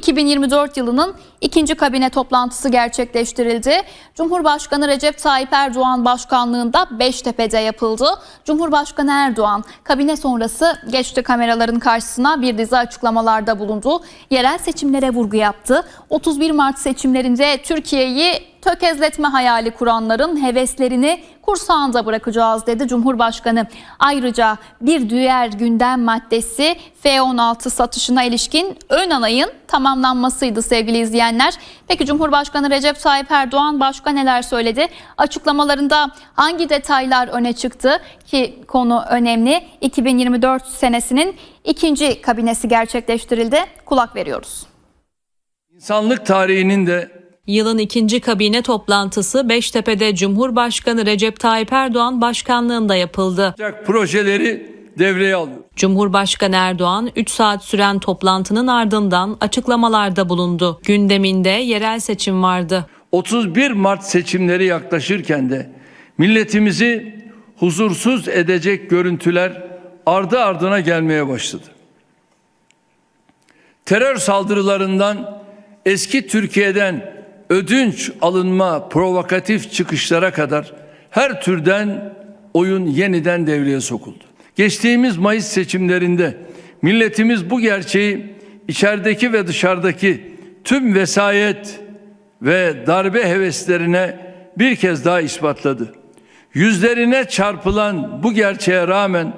2024 yılının ikinci kabine toplantısı gerçekleştirildi. Cumhurbaşkanı Recep Tayyip Erdoğan başkanlığında Beştepe'de yapıldı. Cumhurbaşkanı Erdoğan kabine sonrası geçti kameraların karşısına bir dizi açıklamalarda bulundu. Yerel seçimlere vurgu yaptı. 31 Mart seçimlerinde Türkiye'yi tökezletme hayali kuranların heveslerini kursağında bırakacağız dedi Cumhurbaşkanı. Ayrıca bir diğer gündem maddesi F-16 satışına ilişkin ön anayın tamamlanmasıydı sevgili izleyenler. Peki Cumhurbaşkanı Recep Tayyip Erdoğan başka neler söyledi? Açıklamalarında hangi detaylar öne çıktı ki konu önemli. 2024 senesinin ikinci kabinesi gerçekleştirildi. Kulak veriyoruz. İnsanlık tarihinin de Yılın ikinci kabine toplantısı Beştepe'de Cumhurbaşkanı Recep Tayyip Erdoğan başkanlığında yapıldı. projeleri devreye alıyor. Cumhurbaşkanı Erdoğan 3 saat süren toplantının ardından açıklamalarda bulundu. Gündeminde yerel seçim vardı. 31 Mart seçimleri yaklaşırken de milletimizi huzursuz edecek görüntüler ardı ardına gelmeye başladı. Terör saldırılarından eski Türkiye'den ödünç alınma provokatif çıkışlara kadar her türden oyun yeniden devreye sokuldu. Geçtiğimiz Mayıs seçimlerinde milletimiz bu gerçeği içerideki ve dışarıdaki tüm vesayet ve darbe heveslerine bir kez daha ispatladı. Yüzlerine çarpılan bu gerçeğe rağmen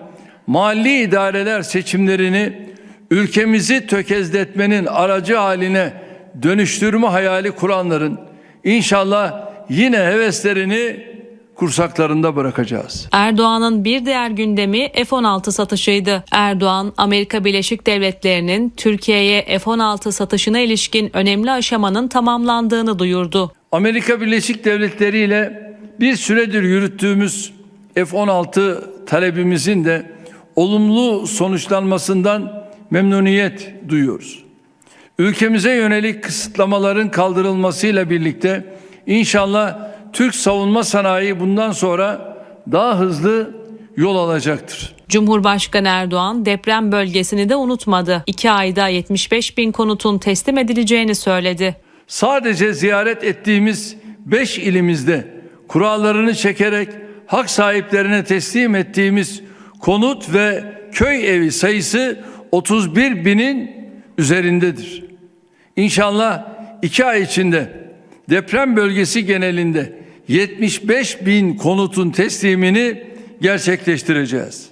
mali idareler seçimlerini ülkemizi tökezletmenin aracı haline dönüştürme hayali kuranların inşallah yine heveslerini kursaklarında bırakacağız. Erdoğan'ın bir diğer gündemi F-16 satışıydı. Erdoğan, Amerika Birleşik Devletleri'nin Türkiye'ye F-16 satışına ilişkin önemli aşamanın tamamlandığını duyurdu. Amerika Birleşik Devletleri ile bir süredir yürüttüğümüz F-16 talebimizin de olumlu sonuçlanmasından memnuniyet duyuyoruz. Ülkemize yönelik kısıtlamaların kaldırılmasıyla birlikte inşallah Türk savunma sanayi bundan sonra daha hızlı yol alacaktır. Cumhurbaşkanı Erdoğan deprem bölgesini de unutmadı. İki ayda 75 bin konutun teslim edileceğini söyledi. Sadece ziyaret ettiğimiz 5 ilimizde kurallarını çekerek hak sahiplerine teslim ettiğimiz konut ve köy evi sayısı 31 binin üzerindedir. İnşallah iki ay içinde deprem bölgesi genelinde 75 bin konutun teslimini gerçekleştireceğiz.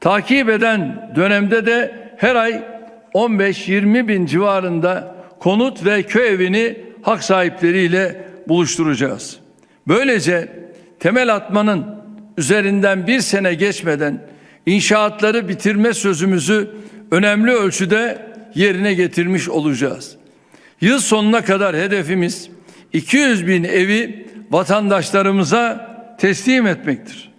Takip eden dönemde de her ay 15-20 bin civarında konut ve köy evini hak sahipleriyle buluşturacağız. Böylece temel atmanın üzerinden bir sene geçmeden inşaatları bitirme sözümüzü önemli ölçüde yerine getirmiş olacağız. Yıl sonuna kadar hedefimiz 200 bin evi vatandaşlarımıza teslim etmektir.